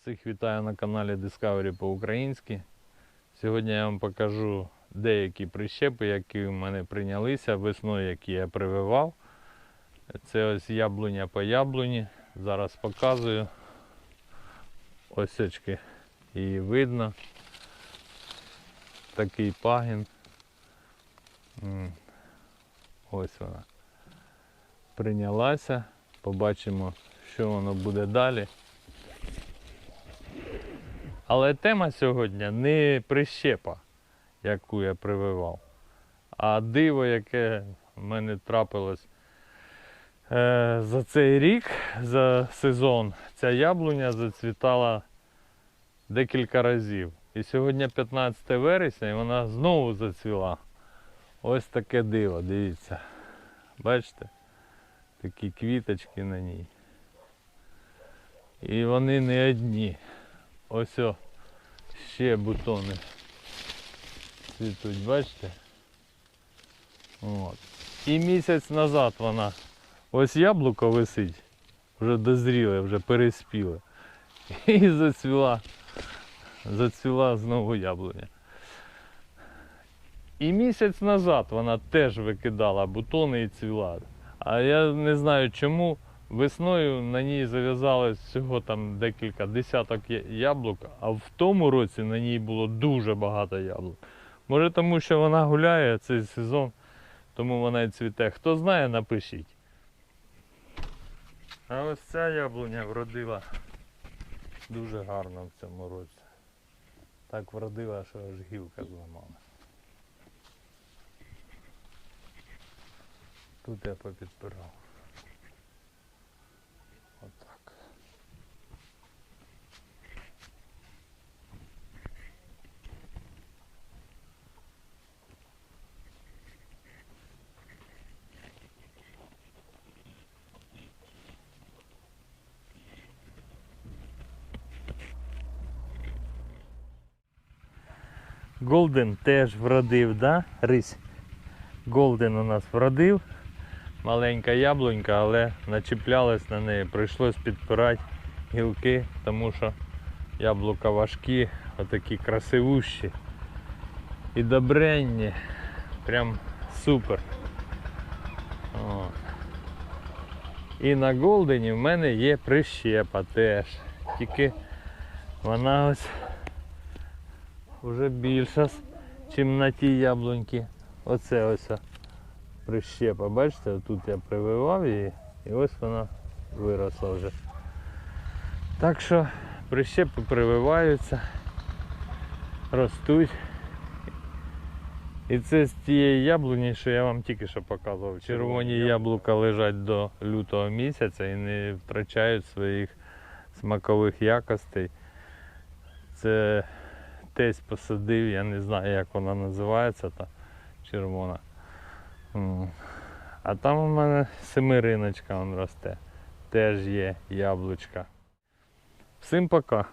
Всіх вітаю на каналі Discovery по-українськи. Сьогодні я вам покажу деякі прищепи, які в мене прийнялися весною, які я прививав. Це ось яблуня по яблуні. Зараз показую. Ось очки її видно. Такий пагін. Ось вона. Прийнялася. Побачимо, що воно буде далі. Але тема сьогодні не прищепа, яку я прививав, а диво, яке в мене трапилось е, за цей рік, за сезон. Ця яблуня зацвітала декілька разів. І сьогодні 15 вересня і вона знову зацвіла. Ось таке диво, дивіться. Бачите? Такі квіточки на ній. І вони не одні. Ось о, ще бутони цвітуть, бачите? От. І місяць назад вона. Ось яблуко висить, вже дозріле, вже переспіле. І зацвіла. Зацвіла знову яблуня. І місяць назад вона теж викидала бутони і цвіла. А я не знаю чому. Весною на ній зав'язалось всього там декілька десяток яблук, а в тому році на ній було дуже багато яблук. Може тому, що вона гуляє цей сезон, тому вона і цвіте. Хто знає, напишіть. А ось ця яблуня вродила дуже гарно в цьому році. Так вродила, що аж гілка зламала. Тут я попідпирав. Голден теж вродив, да, Рись? Голден у нас вродив. Маленька яблунька, але начіплялась на неї. Прийшлось підпирати гілки, тому що яблука важкі, отакі красивущі і добренні. Прям супер. О. І на Голдені в мене є прищепа теж. Тільки вона ось вже більша, ніж на тій яблуньки. Оце ось прищепа. Бачите, тут я прививав її і ось вона виросла вже. Так що прищепи прививаються, ростуть. І це з тієї яблуні, що я вам тільки що показував. Червоні яблука лежать до лютого місяця і не втрачають своїх смакових якостей. Це тесь посадив, я не знаю, як вона називається, та червона. А там у мене семириночка он росте. Теж є яблучка. Всім пока.